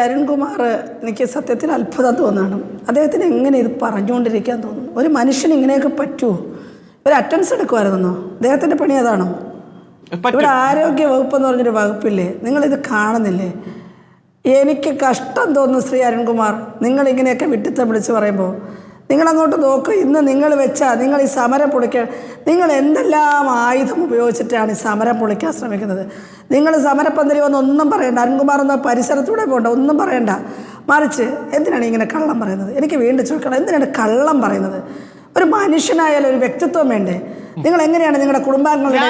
അരുൺകുമാർ എനിക്ക് സത്യത്തിൽ അത്ഭുതം തോന്നുകയാണ് അദ്ദേഹത്തിന് എങ്ങനെ ഇത് പറഞ്ഞുകൊണ്ടിരിക്കാൻ തോന്നുന്നു ഒരു മനുഷ്യൻ ഇങ്ങനെയൊക്കെ പറ്റുമോ ഒരു അറ്റൻസ് എടുക്കുമായിരുന്നോ? അദ്ദേഹത്തിന്റെ പണി അതാണോ. ഇവിടെ ആരോഗ്യ വകുപ്പ് എന്ന് പറഞ്ഞൊരു വകുപ്പില്ലേ? നിങ്ങളിത് കാണുന്നില്ലേ? എനിക്ക് കഷ്ടം തോന്നുന്നു ശ്രീ അരുൺകുമാർ. നിങ്ങളിങ്ങനെയൊക്കെ വിട്ടിത്തം വിളിച്ച് പറയുമ്പോൾ നിങ്ങൾ അങ്ങോട്ട് നോക്ക് ഇന്ന് നിങ്ങൾ വെച്ച നിങ്ങൾ ഈ സമരം പൊളിക്കാൻ നിങ്ങൾ എന്തെല്ലാം ആയുധം ഉപയോഗിച്ചിട്ടാണ് ഈ സമരം പൊളിക്കാൻ ശ്രമിക്കുന്നത്? നിങ്ങൾ സമരപ്പന്തലി വന്ന് ഒന്നും പറയണ്ട. അരുൺകുമാർ എന്ന പരിസരത്തൂടെ പോകണ്ട ഒന്നും പറയണ്ട. മറിച്ച് എന്തിനാണ് ഇങ്ങനെ കള്ളം പറയുന്നത്? എനിക്ക് വീണ്ടും ചോദിക്കണം എന്തിനാണ് കള്ളം പറയുന്നത്? ഒരു മനുഷ്യനായാലും ഒരു വ്യക്തിത്വം വേണ്ടേ? നിങ്ങൾ എങ്ങനെയാണ് നിങ്ങളുടെ കുടുംബാംഗങ്ങളുടെ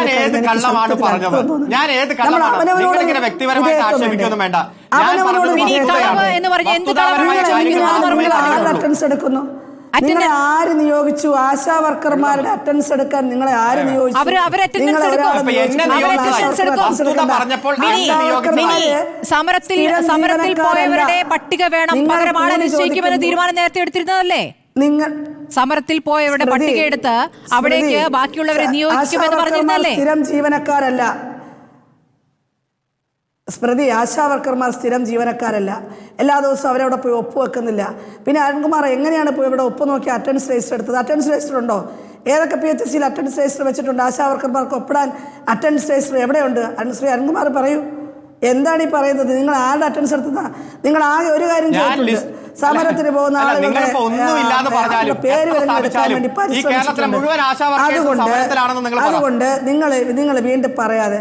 അവനവനോട് അവനവനോട്. അറ്റൻസ് എടുക്കുന്നു? നിങ്ങളെ ആര് നിയോഗിച്ചു? ആശാ വർക്കർമാരുടെ അറ്റൻഡൻസ് എടുക്കാൻ നിങ്ങളെ ആര് നിയോഗിച്ചു? സമരത്തിൽ സമരത്തിൽ പോയവരുടെ പട്ടിക വേണം. പകരമാണ് നിശ്ചയിക്കുമെന്ന് തീരുമാനം നേരത്തെ എടുത്തിരുന്നതല്ലേ? നിങ്ങൾ സമരത്തിൽ പോയവരുടെ പട്ടിക എടുത്ത് അവിടേക്ക് ബാക്കിയുള്ളവരെ നിയോഗിക്കുമെന്ന് പറഞ്ഞിരുന്നല്ലേ സ്ഥിരം ജീവനക്കാരല്ല. സ്മൃതി ആശാവർക്കർമാർ സ്ഥിരം ജീവനക്കാരല്ല. എല്ലാ ദിവസവും അവരവിടെ പോയി ഒപ്പ് വെക്കുന്നില്ല. പിന്നെ അരുൺകുമാർ എങ്ങനെയാണ് പോയി ഇവിടെ ഒപ്പ് നോക്കി അറ്റൻഡൻസ് രജിസ്റ്റർ എടുത്തത്? അറ്റൻഡൻസ് രജിസ്റ്റർ ഉണ്ടോ? ഏതൊക്കെ പി എച്ച് സിയിൽ അറ്റൻഡൻസ് രജിസ്റ്റർ വെച്ചിട്ടുണ്ട്? ആശാവർക്കർമാർക്ക് ഒപ്പിടാൻ അറ്റൻഡൻസ് രജിസ്റ്റർ എവിടെയുണ്ട്? അരുൺ ശ്രീ അരുൺകുമാർ പറയൂ. എന്താണ് ഈ പറയുന്നത്? നിങ്ങൾ ആരുടെ അറ്റൻഡൻസ് എടുത്തതാ? നിങ്ങൾ ആകെ ഒരു കാര്യം ചെയ്തിട്ടുണ്ട് സമരത്തിന് പോകുന്ന ആളുകളുടെ പേര് എടുക്കാൻ വേണ്ടി പരിശ്രമിച്ചിട്ടുണ്ട്. അതുകൊണ്ട്. അതുകൊണ്ട് നിങ്ങൾ നിങ്ങൾ വീണ്ടും പറയാതെ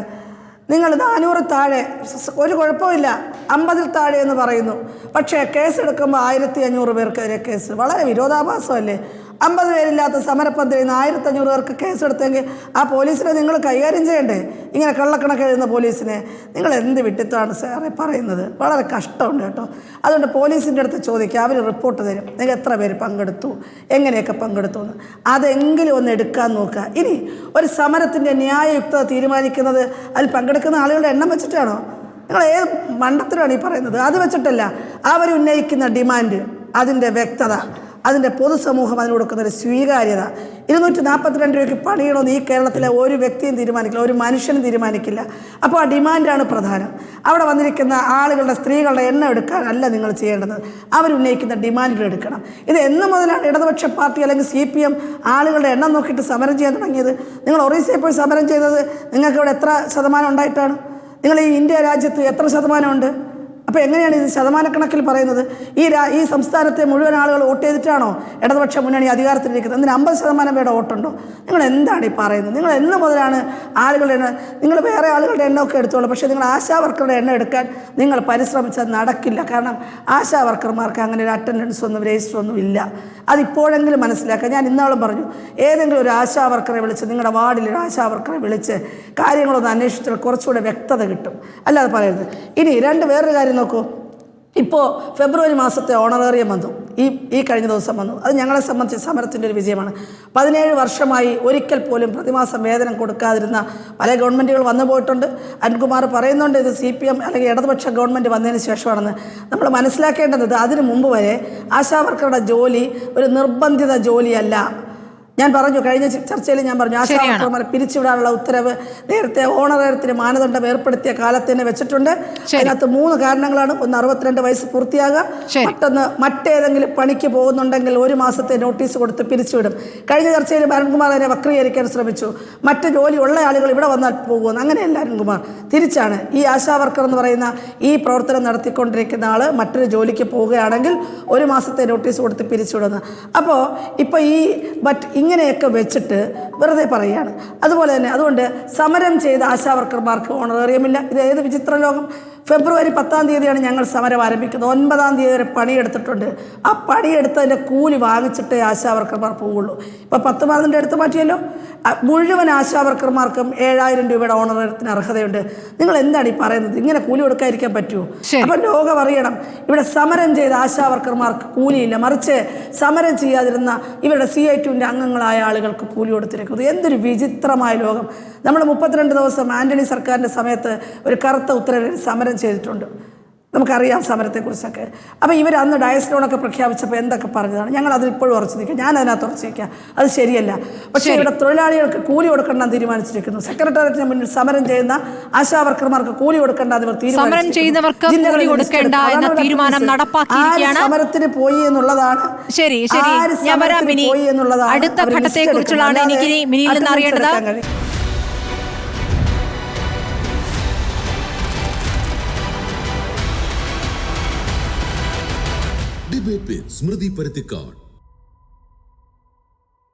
നിങ്ങൾ നാനൂറ് താഴെ ഒരു കുഴപ്പമില്ല അമ്പതിൽ താഴെ എന്ന് പറയുന്നു. പക്ഷേ കേസെടുക്കുമ്പോൾ ആയിരത്തി അഞ്ഞൂറ് പേർക്കെതിരെ കേസ്. വളരെ വിരോധാഭാസമല്ലേ? അമ്പത് പേരില്ലാത്ത സമരപ്പന്തലിൽ നിന്ന് ആയിരത്തി അഞ്ഞൂറ് പേർക്ക് കേസെടുത്തെങ്കിൽ ആ പോലീസിനെ നിങ്ങൾ കൈകാര്യം ചെയ്യണ്ടേ? ഇങ്ങനെ കള്ളക്കണക്ക് എഴുതുന്ന പോലീസിനെ നിങ്ങൾ എന്ത് വിട്ടിത്താണ് സാറേ പറയുന്നത്? വളരെ കഷ്ടമുണ്ട് കേട്ടോ. അതുകൊണ്ട് പോലീസിന്റെ അടുത്ത് ചോദിക്കുക അവർ റിപ്പോർട്ട് തരും. നിങ്ങൾ എത്ര പേര് പങ്കെടുത്തു? എങ്ങനെയൊക്കെ പങ്കെടുത്തു എന്ന്. അതെങ്കിലും ഒന്ന് എടുക്കാൻ നോക്കുക. ഇനി ഒരു സമരത്തിന്റെ ന്യായയുക്തത തീരുമാനിക്കുന്നത് അതിൽ പങ്കെടുക്കുന്ന ആളുകളുടെ എണ്ണം വെച്ചിട്ടാണോ? നിങ്ങൾ ഏത് മണ്ടത്തിലാണ് ഈ പറയുന്നത്? അത് വെച്ചിട്ടല്ല. അവരുന്നയിക്കുന്ന ഡിമാൻഡ് അതിന്റെ വ്യക്തത. അതിന്റെ പൊതുസമൂഹം അതിന് കൊടുക്കുന്ന ഒരു സ്വീകാര്യത. ഇരുന്നൂറ്റി നാൽപ്പത്തിരണ്ട് രൂപയ്ക്ക് പണിയണമെന്ന് ഈ കേരളത്തിലെ ഒരു വ്യക്തിയും തീരുമാനിക്കില്ല ഒരു മനുഷ്യനും തീരുമാനിക്കില്ല. അപ്പോൾ ആ ഡിമാൻഡാണ് പ്രധാനം. അവിടെ വന്നിരിക്കുന്ന ആളുകളുടെ സ്ത്രീകളുടെ എണ്ണം എടുക്കാനല്ല നിങ്ങൾ ചെയ്യേണ്ടത്. അവരുന്നയിക്കുന്ന ഡിമാൻഡുകൾ എടുക്കണം. ഇത് എന്ന് മുതലാണ് ഇടതുപക്ഷ പാർട്ടി അല്ലെങ്കിൽ സി പി എം ആളുകളുടെ എണ്ണം നോക്കിയിട്ട് സമരം ചെയ്യാൻ തുടങ്ങിയത്? നിങ്ങൾ ഒറീസയിൽ പോയി സമരം ചെയ്തത് നിങ്ങൾക്ക് ഇവിടെ എത്ര ശതമാനം ഉണ്ടായിട്ടാണ്? നിങ്ങൾ ഈ ഇന്ത്യ രാജ്യത്ത് എത്ര ശതമാനമുണ്ട് അപ്പോൾ എങ്ങനെയാണ് ഇത് ശതമാനക്കണക്കിൽ പറയുന്നത്? ഈ രാ ഈ സംസ്ഥാനത്തെ മുഴുവൻ ആളുകൾ വോട്ട് ചെയ്തിട്ടാണോ ഇടതുപക്ഷ മുന്നണി അധികാരത്തിലിരിക്കുന്നത്? അതിന് അമ്പത് ശതമാനം പേരുടെ വോട്ടുണ്ടോ? നിങ്ങൾ എന്താണ് ഈ പറയുന്നത്? നിങ്ങൾ എന്ന് മുതലാണ് ആളുകളുടെ എണ്ണം നിങ്ങൾ വേറെ ആളുകളുടെ എണ്ണമൊക്കെ എടുത്തോളൂ. പക്ഷേ നിങ്ങൾ ആശാ വർക്കറുടെ എണ്ണം എടുക്കാൻ നിങ്ങൾ പരിശ്രമിച്ചത് നടക്കില്ല. കാരണം ആശാ വർക്കർമാർക്ക് അങ്ങനെ ഒരു അറ്റൻഡൻസ് ഒന്നും രജിസ്റ്റർ ഒന്നും ഇല്ല. അതിപ്പോഴെങ്കിലും മനസ്സിലാക്കുക ഞാൻ ഇന്നാളും പറഞ്ഞു ഏതെങ്കിലും ഒരു ആശാ വർക്കറെ വിളിച്ച് നിങ്ങളുടെ വാർഡിൽ ഒരു ആശാ വർക്കറെ വിളിച്ച് കാര്യങ്ങളൊന്ന് അന്വേഷിച്ചാൽ കുറച്ചുകൂടെ വ്യക്തത കിട്ടും. അല്ലാതെ പറയരുത്. ഇനി രണ്ട് വേറൊരു കാര്യം നോക്കൂ. ഇപ്പോൾ ഫെബ്രുവരി മാസത്തെ ഓണറേറിയം വന്നു. ഈ ഈ കഴിഞ്ഞ ദിവസം വന്നു. അത് ഞങ്ങളെ സംബന്ധിച്ച് സമരത്തിന്റെ ഒരു വിജയമാണ്. പതിനേഴ് വർഷമായി ഒരിക്കൽ പോലും പ്രതിമാസം വേതനം കൊടുക്കാതിരുന്ന പല ഗവൺമെന്റുകൾ വന്നു പോയിട്ടുണ്ട്. അൻകുമാർ പറയുന്നുണ്ട് ഇത് സി പി എം അല്ലെങ്കിൽ ഇടതുപക്ഷ ഗവൺമെന്റ് വന്നതിന് ശേഷമാണെന്ന്. നമ്മൾ മനസ്സിലാക്കേണ്ടത് അതിനു മുമ്പ് വരെ ആശാവർക്കറുടെ ജോലി ഒരു നിർബന്ധിത ജോലിയല്ല. ഞാൻ പറഞ്ഞു കഴിഞ്ഞ ചർച്ചയിൽ ഞാൻ പറഞ്ഞു ആശാവർക്കർമാരെ പിരിച്ചുവിടാനുള്ള ഉത്തരവ് നേരത്തെ ഓണറേറിയത്തിന് മാനദണ്ഡം ഏർപ്പെടുത്തിയ കാലത്ത് തന്നെ വെച്ചിട്ടുണ്ട്. അതിനകത്ത് മൂന്ന് കാരണങ്ങളാണ്. ഒന്ന് അറുപത്തിരണ്ട് വയസ്സ് പൂർത്തിയാകുക. മറ്റൊന്ന് മറ്റേതെങ്കിലും പണിക്ക് പോകുന്നുണ്ടെങ്കിൽ ഒരു മാസത്തെ നോട്ടീസ് കൊടുത്ത് പിരിച്ചുവിടും. കഴിഞ്ഞ ചർച്ചയിൽ അരുൺകുമാർ അതിനെ വക്രീകരിക്കാൻ ശ്രമിച്ചു. മറ്റ് ഉള്ള ആളുകൾ ഇവിടെ വന്നാൽ പോകുമെന്ന്. അങ്ങനെയല്ല അരുൺകുമാർ തിരിച്ചാണ് ഈ ആശാവർക്കർ എന്ന് പറയുന്ന ഈ പ്രവർത്തനം നടത്തിക്കൊണ്ടിരിക്കുന്ന ആൾ മറ്റൊരു ജോലിക്ക് പോവുകയാണെങ്കിൽ ഒരു മാസത്തെ നോട്ടീസ് കൊടുത്ത് പിരിച്ചുവിടുന്നത് അപ്പോൾ ഇപ്പോൾ ഈ മറ്റ് ഇങ്ങനെയൊക്കെ വെച്ചിട്ട് വെറുതെ പറയുകയാണ്. അതുപോലെ തന്നെ അതുകൊണ്ട് സമരം ചെയ്ത ആശാവർക്കർമാർക്ക് ഓണറേറിയമില്ല ഇത് ഏത് വിചിത്ര ലോകം? ഫെബ്രുവരി പത്താം തീയതിയാണ് ഞങ്ങൾ സമരം ആരംഭിക്കുന്നത്. ഒൻപതാം തീയതി വരെ പണിയെടുത്തിട്ടുണ്ട്. ആ പണിയെടുത്തതിന്റെ കൂലി വാങ്ങിച്ചിട്ടേ ആശാവർക്കർമാർ പോവുള്ളൂ. ഇപ്പോൾ പത്ത് മാസത്തിന്റെ അടുത്ത് മാറ്റിയല്ലോ? മുഴുവൻ ആശാവർക്കർമാർക്കും ഏഴായിരം രൂപയുടെ ഓണറേറിയത്തിന് അർഹതയുണ്ട്. നിങ്ങൾ എന്താണ് ഈ പറയുന്നത്? ഇങ്ങനെ കൂലി കൊടുക്കാതിരിക്കാൻ പറ്റുമോ. അപ്പം ലോകം അറിയണം. ഇവിടെ സമരം ചെയ്ത ആശാവർക്കർമാർക്ക് കൂലിയില്ല. മറിച്ച് സമരം ചെയ്യാതിരുന്ന ഇവരുടെ സി ഐ ടുവിന്റെ അംഗങ്ങളായ ആളുകൾക്ക് കൂലി കൊടുത്തിരിക്കുന്നത്. എന്തൊരു വിചിത്രമായ ലോകം. നമ്മൾ മുപ്പത്തിരണ്ട് ദിവസം ആന്റണി സർക്കാരിന്റെ സമയത്ത് ഒരു കറുത്ത ഉത്തരവിൽ സമരം ചെയ്തിട്ടുണ്ട്. നമുക്കറിയാം സമരത്തെക്കുറിച്ചൊക്കെ. അപ്പോൾ ഇവർ അന്ന് ഡയസ് ലോണൊക്കെ പ്രഖ്യാപിച്ചപ്പോൾ എന്തൊക്കെ പറഞ്ഞതാണ്? ഞങ്ങൾ അതിൽ ഇപ്പോഴും ഉറച്ചു നിൽക്കുക ഞാൻ അതിനകത്ത് ഉറച്ചു നിൽക്കുക അത് ശരിയല്ല. പക്ഷേ ഇവിടെ തൊഴിലാളികൾക്ക് കൂലി കൊടുക്കണം തീരുമാനിച്ചിരിക്കുന്നു. സെക്രട്ടേറിയറ്റിന് മുന്നിൽ സമരം ചെയ്യുന്ന ആശാ വർക്കർമാർക്ക് കൂലി കൊടുക്കേണ്ട അവർ തീരുമാനം സമരത്തിന് പോയി എന്നുള്ളതാണ്. ശരി ശരി. പോയി എന്നുള്ളതാണ് അടുത്ത ഘട്ടത്തെ കുറിച്ചുള്ളതാണ് എനിക്ക് മിനിയിൽ നിന്ന് അറിയേണ്ടത്. ഡിബേറ്റ് വിത്ത് സ്മൃതി പരുത്തിക്കാട്